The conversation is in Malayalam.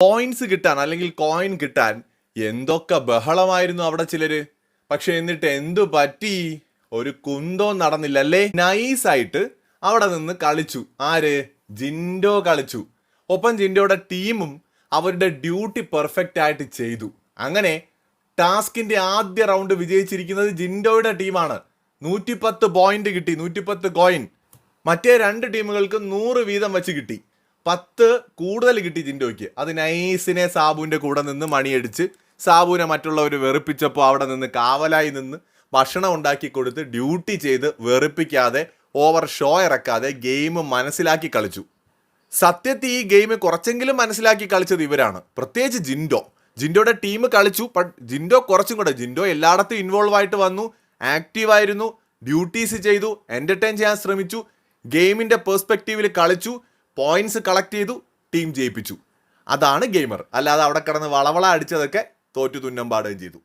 പോയിന്റ്സ് കിട്ടാൻ അല്ലെങ്കിൽ കോയിൻ കിട്ടാൻ എന്തൊക്കെ ബഹളമായിരുന്നു അവിടെ ചിലര്. പക്ഷെ എന്നിട്ട് എന്തു പറ്റി? ഒരു കുന്തോ നടന്നില്ല അല്ലേ? നൈസായിട്ട് അവിടെ നിന്ന് കളിച്ചു. ആര്? ജിൻഡോ കളിച്ചു. ഒപ്പം ജിൻഡോയുടെ ടീമും അവരുടെ ഡ്യൂട്ടി പെർഫെക്റ്റ് ആയിട്ട് ചെയ്തു. അങ്ങനെ ടാസ്കിന്റെ ആദ്യ റൗണ്ട് വിജയിച്ചിരിക്കുന്നത് ജിൻഡോയുടെ ടീമാണ്. നൂറ്റിപ്പത്ത് പോയിന്റ് കിട്ടി. നൂറ്റിപ്പത്ത് കോയിൻ. മറ്റേ രണ്ട് ടീമുകൾക്ക് നൂറ് വീതം വെച്ച് കിട്ടി. പത്ത് കൂടുതൽ കിട്ടി ജിൻഡോയ്ക്ക്. അത് നൈസിനെ സാബുവിന്റെ കൂടെ നിന്ന് മണിയടിച്ച് സാബുവിനെ മറ്റുള്ളവർ വെറുപ്പിച്ചപ്പോൾ അവിടെ നിന്ന് കാവലായി നിന്ന് ഭക്ഷണം ഉണ്ടാക്കി കൊടുത്ത് ഡ്യൂട്ടി ചെയ്ത് വെറുപ്പിക്കാതെ ഓവർ ഷോ ഇറക്കാതെ ഗെയിം മനസ്സിലാക്കി കളിച്ചു. സത്യത്തിൽ ഈ ഗെയിം കുറച്ചെങ്കിലും മനസ്സിലാക്കി കളിച്ചത് ഇവരാണ്. പ്രത്യേകിച്ച് ജിൻഡോ. ജിൻഡോയുടെ ടീം കളിച്ചു ബട്ട് ജിൻഡോ കുറച്ചും കൂടെ ജിൻഡോ എല്ലായിടത്തും ഇൻവോൾവ് ആയിട്ട് വന്നു ആക്റ്റീവ് ആയിരുന്നു ഡ്യൂട്ടീസ് ചെയ്തു എന്റർടൈൻ ചെയ്യാൻ ശ്രമിച്ചു ഗെയിമിന്റെ പെർസ്പെക്റ്റീവിൽ കളിച്ചു പോയിന്റ്സ് കളക്ട് ചെയ്തു ടീം ജയിപ്പിച്ചു. അതാണ് ഗെയിമർ അല്ലാതെ അവിടെ കിടന്ന് വളവള അടിച്ചതൊക്കെ തോറ്റു തുന്നം പാടുകയും ചെയ്തു.